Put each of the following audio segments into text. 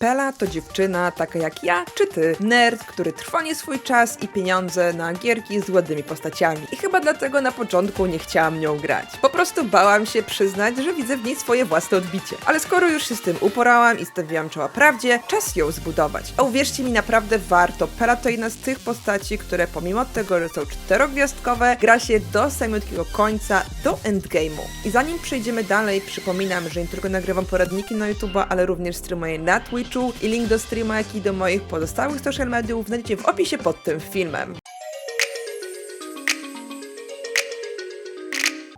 Pela to dziewczyna taka jak ja czy ty, nerd, który trwoni swój czas i pieniądze na gierki z ładnymi postaciami. I chyba dlatego na początku nie chciałam nią grać. Po prostu bałam się przyznać, że widzę w niej swoje własne odbicie. Ale skoro już się z tym uporałam i stawiłam czoła prawdzie, czas ją zbudować. A uwierzcie mi, naprawdę warto. Pela to jedna z tych postaci, które pomimo tego, że są czterogwiazdkowe, gra się do samiutkiego końca, do endgame'u. I zanim przejdziemy dalej, przypominam, że nie tylko nagrywam poradniki na YouTube'a, ale również streamuję na Twitchu i link do streama, jak i do moich pozostałych social mediów znajdziecie w opisie pod tym filmem.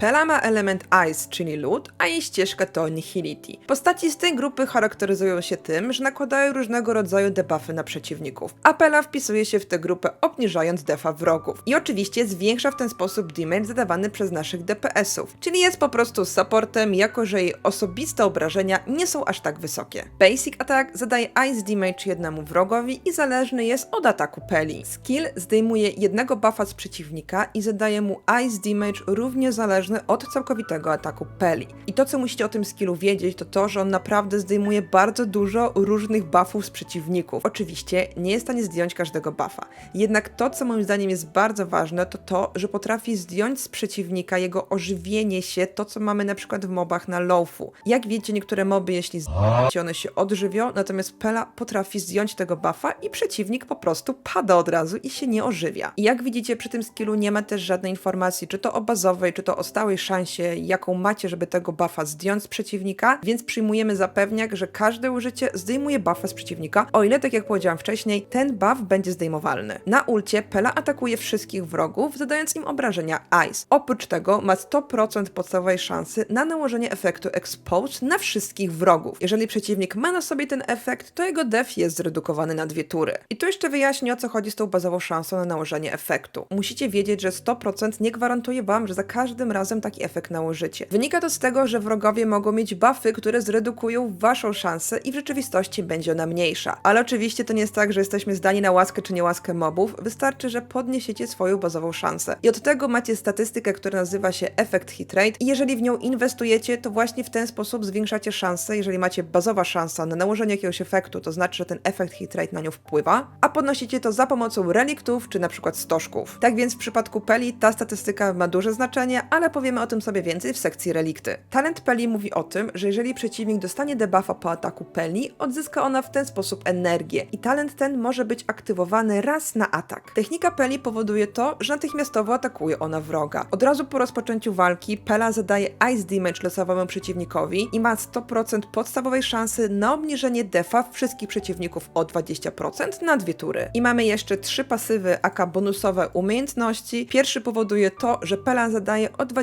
Pela ma element Ice, czyli lód, a jej ścieżka to Nihility. Postaci z tej grupy charakteryzują się tym, że nakładają różnego rodzaju debuffy na przeciwników, a Pela wpisuje się w tę grupę obniżając defa wrogów. I oczywiście zwiększa w ten sposób damage zadawany przez naszych DPS-ów, czyli jest po prostu supportem, jako że jej osobiste obrażenia nie są aż tak wysokie. Basic Attack zadaje Ice damage jednemu wrogowi i zależny jest od ataku Peli. Skill zdejmuje jednego buffa z przeciwnika i zadaje mu Ice damage równie zależny od całkowitego ataku Peli. I to, co musicie o tym skillu wiedzieć, to to, że on naprawdę zdejmuje bardzo dużo różnych buffów z przeciwników. Oczywiście nie jest w stanie zdjąć każdego buffa. Jednak to, co moim zdaniem jest bardzo ważne, to to, że potrafi zdjąć z przeciwnika jego ożywienie się, to co mamy na przykład w mobach na lowfu. Jak wiecie, niektóre moby, jeśli zdjęcie, one się odżywią, natomiast Pela potrafi zdjąć tego buffa i przeciwnik po prostu pada od razu i się nie ożywia. I jak widzicie, przy tym skillu nie ma też żadnej informacji, czy to o bazowej, czy to o stałej szansie, jaką macie, żeby tego buffa zdjąć z przeciwnika, więc przyjmujemy zapewniak, że każde użycie zdejmuje buffa z przeciwnika, o ile, tak jak powiedziałam wcześniej, ten buff będzie zdejmowalny. Na ulcie Pela atakuje wszystkich wrogów, zadając im obrażenia Ice. Oprócz tego ma 100% podstawowej szansy na nałożenie efektu Expose na wszystkich wrogów. Jeżeli przeciwnik ma na sobie ten efekt, to jego def jest zredukowany na dwie tury. I tu jeszcze wyjaśnię, o co chodzi z tą bazową szansą na nałożenie efektu. Musicie wiedzieć, że 100% nie gwarantuje wam, że za każdym razem taki efekt nałożycie. Wynika to z tego, że wrogowie mogą mieć buffy, które zredukują waszą szansę i w rzeczywistości będzie ona mniejsza. Ale oczywiście to nie jest tak, że jesteśmy zdani na łaskę czy niełaskę mobów, wystarczy, że podniesiecie swoją bazową szansę. I od tego macie statystykę, która nazywa się efekt hit rate i jeżeli w nią inwestujecie, to właśnie w ten sposób zwiększacie szansę, jeżeli macie bazowa szansa na nałożenie jakiegoś efektu, to znaczy, że ten efekt hit rate na nią wpływa, a podnosicie to za pomocą reliktów czy na przykład stożków. Tak więc w przypadku Peli ta statystyka ma duże znaczenie, ale powiemy o tym sobie więcej w sekcji relikty. Talent Peli mówi o tym, że jeżeli przeciwnik dostanie debuffa po ataku Peli, odzyska ona w ten sposób energię i talent ten może być aktywowany raz na atak. Technika Peli powoduje to, że natychmiastowo atakuje ona wroga. Od razu po rozpoczęciu walki Pela zadaje Ice Damage losowemu przeciwnikowi i ma 100% podstawowej szansy na obniżenie defa wszystkich przeciwników o 20% na dwie tury. I mamy jeszcze trzy pasywy aka bonusowe umiejętności. Pierwszy powoduje to, że Pela zadaje o 20%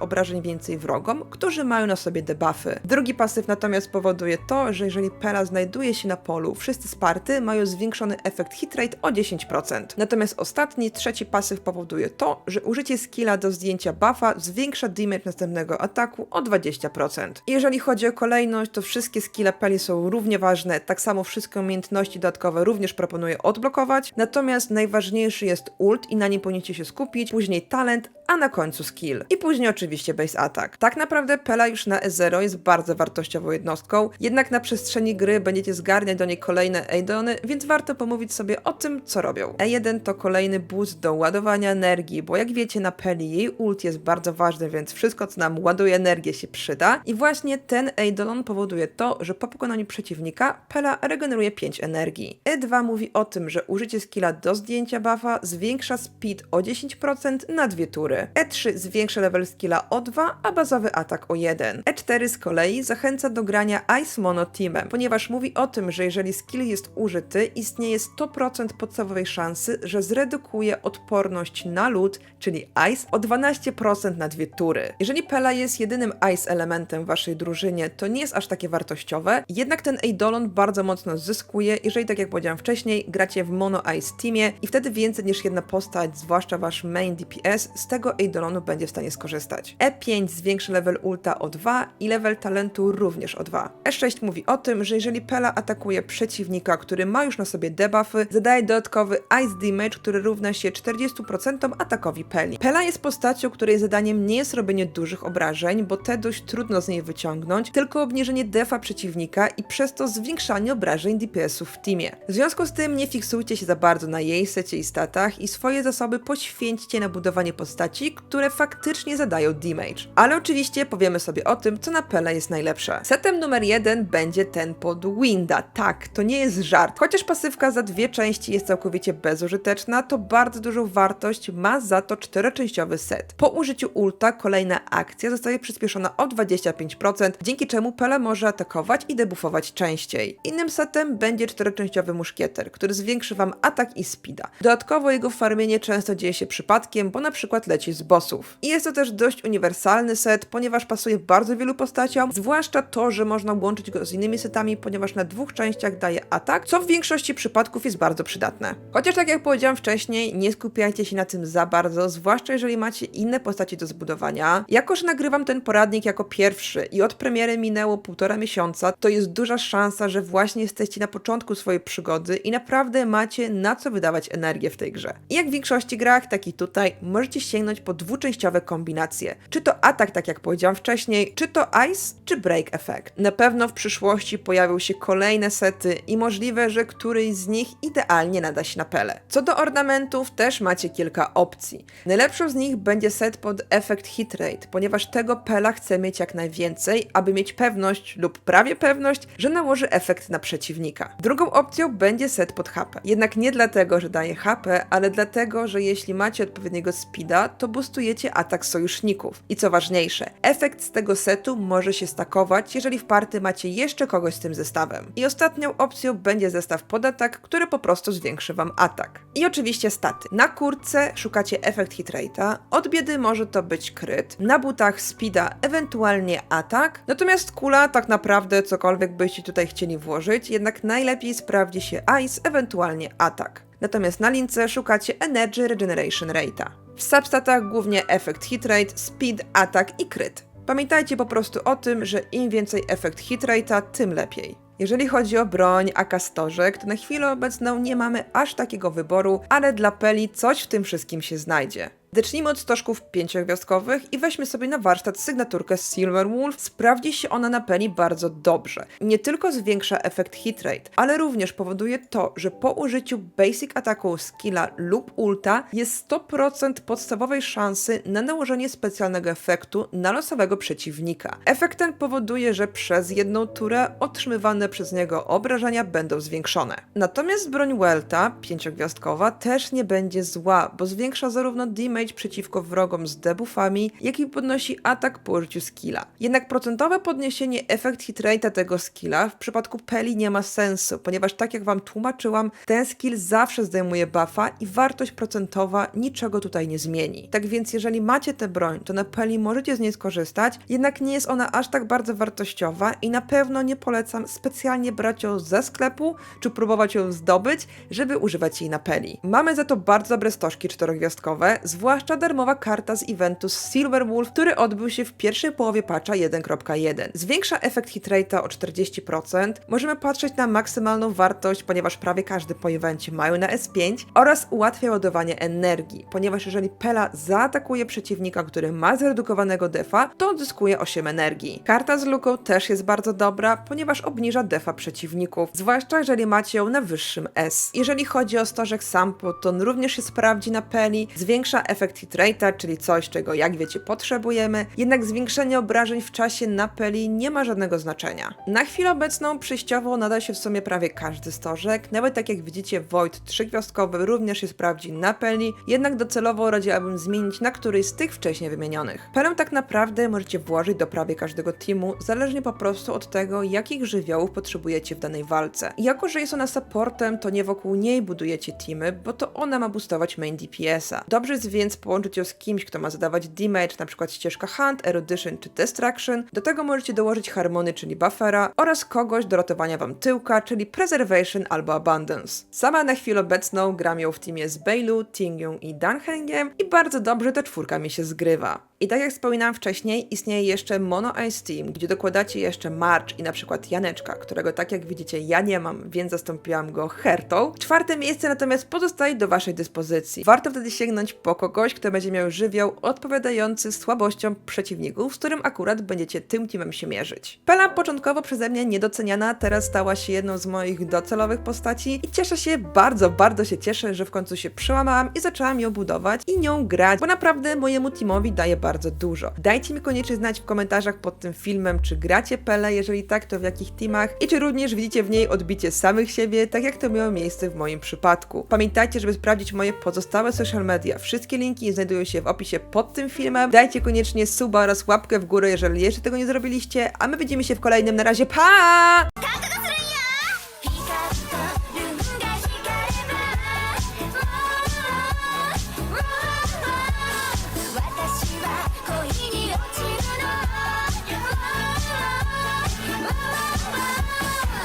obrażeń więcej wrogom, którzy mają na sobie debuffy. Drugi pasyw natomiast powoduje to, że jeżeli Pela znajduje się na polu, wszyscy Sparty mają zwiększony efekt hit rate o 10%. Natomiast ostatni, trzeci pasyw powoduje to, że użycie skilla do zdjęcia buffa zwiększa damage następnego ataku o 20%. Jeżeli chodzi o kolejność, to wszystkie skille Peli są równie ważne, tak samo wszystkie umiejętności dodatkowe również proponuję odblokować, natomiast najważniejszy jest ult i na nim powinniście się skupić, później talent, a na końcu skill. I później oczywiście base attack. Tak naprawdę Pela już na E0 jest bardzo wartościową jednostką, jednak na przestrzeni gry będziecie zgarniać do niej kolejne Eidony, więc warto pomówić sobie o tym, co robią. E1 to kolejny boost do ładowania energii, bo jak wiecie na Peli jej ult jest bardzo ważny, więc wszystko co nam ładuje energię się przyda. I właśnie ten Eidolon powoduje to, że po pokonaniu przeciwnika Pela regeneruje 5 energii. E2 mówi o tym, że użycie skilla do zdjęcia buffa zwiększa speed o 10% na dwie tury. E3 zwiększa level skilla o 2, a bazowy atak o 1. E4 z kolei zachęca do grania Ice Mono Teamem, ponieważ mówi o tym, że jeżeli skill jest użyty, istnieje 100% podstawowej szansy, że zredukuje odporność na lód, czyli Ice, o 12% na dwie tury. Jeżeli Pela jest jedynym Ice elementem w waszej drużynie, to nie jest aż takie wartościowe, jednak ten Eidolon bardzo mocno zyskuje, jeżeli tak jak powiedziałam wcześniej, gracie w Mono Ice Teamie i wtedy więcej niż jedna postać, zwłaszcza wasz main DPS, z tego tego Eidolonu będzie w stanie skorzystać. E5 zwiększy level ulta o 2 i level talentu również o 2. E6 mówi o tym, że jeżeli Pela atakuje przeciwnika, który ma już na sobie debuffy, zadaje dodatkowy Ice Damage, który równa się 40% atakowi Peli. Pela jest postacią, której zadaniem nie jest robienie dużych obrażeń, bo te dość trudno z niej wyciągnąć, tylko obniżenie defa przeciwnika i przez to zwiększanie obrażeń DPS-ów w teamie. W związku z tym nie fiksujcie się za bardzo na jej secie i statach i swoje zasoby poświęćcie na budowanie postaci, które faktycznie zadają damage. Ale oczywiście powiemy sobie o tym, co na Pele jest najlepsze. Setem numer jeden będzie ten pod Winda. Tak, to nie jest żart. Chociaż pasywka za dwie części jest całkowicie bezużyteczna, to bardzo dużą wartość ma za to czteroczęściowy set. Po użyciu ulta kolejna akcja zostaje przyspieszona o 25%, dzięki czemu Pele może atakować i debuffować częściej. Innym setem będzie czteroczęściowy muszkieter, który zwiększy wam atak i speeda. Dodatkowo jego farmienie często dzieje się przypadkiem, bo na przykład leci z bossów. I jest to też dość uniwersalny set, ponieważ pasuje bardzo wielu postaciom, zwłaszcza to, że można łączyć go z innymi setami, ponieważ na dwóch częściach daje atak, co w większości przypadków jest bardzo przydatne. Chociaż tak jak powiedziałam wcześniej, nie skupiajcie się na tym za bardzo, zwłaszcza jeżeli macie inne postaci do zbudowania. Jako, że nagrywam ten poradnik jako pierwszy i od premiery minęło półtora miesiąca, to jest duża szansa, że właśnie jesteście na początku swojej przygody i naprawdę macie na co wydawać energię w tej grze. I jak w większości grach, tak i tutaj, możecie sięgnąć po dwuczęściowe kombinacje. Czy to atak, tak jak powiedziałam wcześniej, czy to ice, czy break effect. Na pewno w przyszłości pojawią się kolejne sety i możliwe, że któryś z nich idealnie nada się na pele. Co do ornamentów, też macie kilka opcji. Najlepszą z nich będzie set pod efekt hit rate, ponieważ tego pela chce mieć jak najwięcej, aby mieć pewność lub prawie pewność, że nałoży efekt na przeciwnika. Drugą opcją będzie set pod HP. Jednak nie dlatego, że daje HP, ale dlatego, że jeśli macie odpowiedniego speeda, to boostujecie atak sojuszników. I co ważniejsze, efekt z tego setu może się stakować, jeżeli w party macie jeszcze kogoś z tym zestawem. I ostatnią opcją będzie zestaw pod atak, który po prostu zwiększy wam atak. I oczywiście staty. Na kurtce szukacie efekt hit rate'a, od biedy może to być kryt, na butach speeda ewentualnie atak, natomiast kula tak naprawdę cokolwiek byście tutaj chcieli włożyć, jednak najlepiej sprawdzi się ice, ewentualnie atak. Natomiast na lince szukacie Energy Regeneration Rate'a. W substatach głównie efekt hit rate, speed, atak i kryt. Pamiętajcie po prostu o tym, że im więcej efekt hit rate'a, tym lepiej. Jeżeli chodzi o broń, a kastorzek, to na chwilę obecną nie mamy aż takiego wyboru, ale dla Peli coś w tym wszystkim się znajdzie. Zacznijmy od stożków pięciogwiazdkowych i weźmy sobie na warsztat sygnaturkę Silver Wolf. Sprawdzi się ona na Penny bardzo dobrze. Nie tylko zwiększa efekt hit rate, ale również powoduje to, że po użyciu basic ataku, skilla lub ulta jest 100% podstawowej szansy na nałożenie specjalnego efektu na losowego przeciwnika. Efekt ten powoduje, że przez jedną turę otrzymywane przez niego obrażenia będą zwiększone. Natomiast broń Welta, pięciogwiazdkowa, też nie będzie zła, bo zwiększa zarówno damage przeciwko wrogom z debuffami, jak i podnosi atak po użyciu skilla. Jednak procentowe podniesienie efekt hit rate'a tego skilla w przypadku Peli nie ma sensu, ponieważ tak jak wam tłumaczyłam, ten skill zawsze zdejmuje buffa i wartość procentowa niczego tutaj nie zmieni. Tak więc jeżeli macie tę broń, to na Peli możecie z niej skorzystać, jednak nie jest ona aż tak bardzo wartościowa i na pewno nie polecam specjalnie brać ją ze sklepu, czy próbować ją zdobyć, żeby używać jej na Peli. Mamy za to bardzo dobre stożki czterogwiazdkowe, zwłaszcza darmowa karta z eventu z Silver Wolf, który odbył się w pierwszej połowie patcha 1.1. Zwiększa efekt hit rate'a o 40%, możemy patrzeć na maksymalną wartość, ponieważ prawie każdy po evencie mają na S5 oraz ułatwia ładowanie energii, ponieważ jeżeli Pela zaatakuje przeciwnika, który ma zredukowanego defa, to odzyskuje 8 energii. Karta z luką też jest bardzo dobra, ponieważ obniża defa przeciwników, zwłaszcza jeżeli macie ją na wyższym S. Jeżeli chodzi o stożek Sampo, to on również się sprawdzi na Peli, zwiększa efekt hit rate'a, czyli coś, czego jak wiecie potrzebujemy, jednak zwiększenie obrażeń w czasie na Peli nie ma żadnego znaczenia. Na chwilę obecną przejściowo nada się w sumie prawie każdy stożek, nawet tak jak widzicie Void trzygwiazdkowy również się sprawdzi na Peli, jednak docelowo radziłabym zmienić na któryś z tych wcześniej wymienionych. Pelę tak naprawdę możecie włożyć do prawie każdego teamu, zależnie po prostu od tego, jakich żywiołów potrzebujecie w danej walce. Jako, że jest ona supportem, to nie wokół niej budujecie teamy, bo to ona ma boostować main DPS-a. Dobrze jest więc więc połączyć ją z kimś, kto ma zadawać damage, przykład ścieżka Hunt, Erudition czy Destruction. Do tego możecie dołożyć Harmony, czyli buffera oraz kogoś do ratowania wam tyłka, czyli Preservation albo Abundance. Sama na chwilę obecną gram ją w teamie z Bailu, Tingyun i Danhengiem i bardzo dobrze ta czwórka mi się zgrywa. I tak jak wspominałam wcześniej, istnieje jeszcze Mono Ice Team, gdzie dokładacie jeszcze March i na przykład Janeczka, którego tak jak widzicie ja nie mam, więc zastąpiłam go Hertą. Czwarte miejsce natomiast pozostaje do waszej dyspozycji. Warto wtedy sięgnąć po kogoś, kto będzie miał żywioł odpowiadający słabościom przeciwników, z którym akurat będziecie tym teamem się mierzyć. Pela początkowo przeze mnie niedoceniana, teraz stała się jedną z moich docelowych postaci i cieszę się, bardzo, bardzo się cieszę, że w końcu się przełamałam i zaczęłam ją budować i nią grać, bo naprawdę mojemu teamowi daje bardzo dużo. Dajcie mi koniecznie znać w komentarzach pod tym filmem, czy gracie Pele, jeżeli tak, to w jakich teamach i czy również widzicie w niej odbicie samych siebie, tak jak to miało miejsce w moim przypadku. Pamiętajcie, żeby sprawdzić moje pozostałe social media. Wszystkie linki znajdują się w opisie pod tym filmem. Dajcie koniecznie suba oraz łapkę w górę, jeżeli jeszcze tego nie zrobiliście, a my widzimy się w kolejnym. Na razie, pa!